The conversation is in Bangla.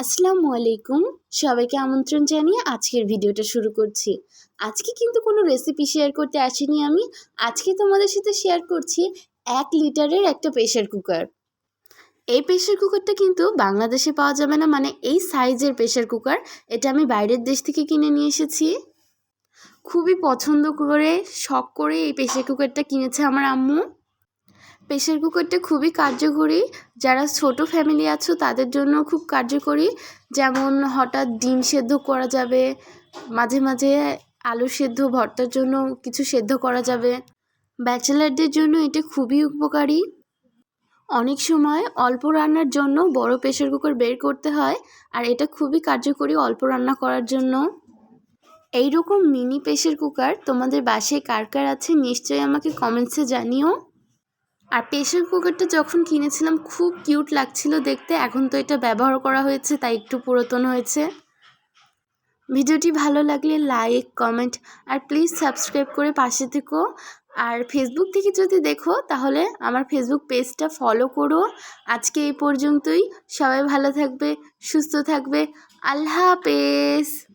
আসসালামু আলাইকুম। সবাইকে আমন্ত্রণ জানিয়ে আজকের ভিডিওটা শুরু করছি। আজকে কিন্তু কোনো রেসিপি শেয়ার করতে আসিনি আমি। আজকে তোমাদের সাথে শেয়ার করছি এক লিটারের একটা প্রেশার কুকার এই প্রেশার কুকারটা কিন্তু বাংলাদেশে পাওয়া যাবে না মানে এই সাইজের প্রেশার কুকার এটা আমি বাইরের দেশ থেকে কিনে নিয়ে এসেছি। খুবই পছন্দ করে, শখ করে এই প্রেশার কুকারটা কিনেছে আমার আম্মু। প্রেশার কুকারটা খুবই কার্যকরী। যারা ছোট ফ্যামিলি আছো, তাদের জন্য খুব কার্যকরী। যেমন হঠাৎ ডিম সেদ্ধ করা যাবে, মাঝে মাঝে আলু সেদ্ধ, ভর্তার জন্য কিছু সেদ্ধ করা যাবে। ব্যাচেলারদের জন্য এটা খুবই উপকারী। অনেক সময় অল্প রান্নার জন্য বড় প্রেশার কুকার বের করতে হয়, আর এটা খুবই কার্যকরী অল্প রান্না করার জন্য। এই রকম মিনি প্রেশার কুকার তোমাদের বাসায় কার কার আছে, নিশ্চয়ই আমাকে কমেন্টসে জানিও। আর প্রেশার কুকারটা যখন কিনেছিলাম, খুব কিউট লাগছিল দেখতে। এখন তো এটা ব্যবহার করা হয়েছে, তাই একটু পুরাতন হয়েছে। ভিডিওটি ভালো লাগলে লাইক কমেন্ট আর প্লিজ সাবস্ক্রাইব করে পাশে থেকো। আর ফেসবুক থেকে যদি দেখো, তাহলে আমার ফেসবুক পেজটা ফলো করো। আজকে এই পর্যন্তই। সবাই ভালো থাকবে, সুস্থ থাকবে। আল্লাহ হাফেজ!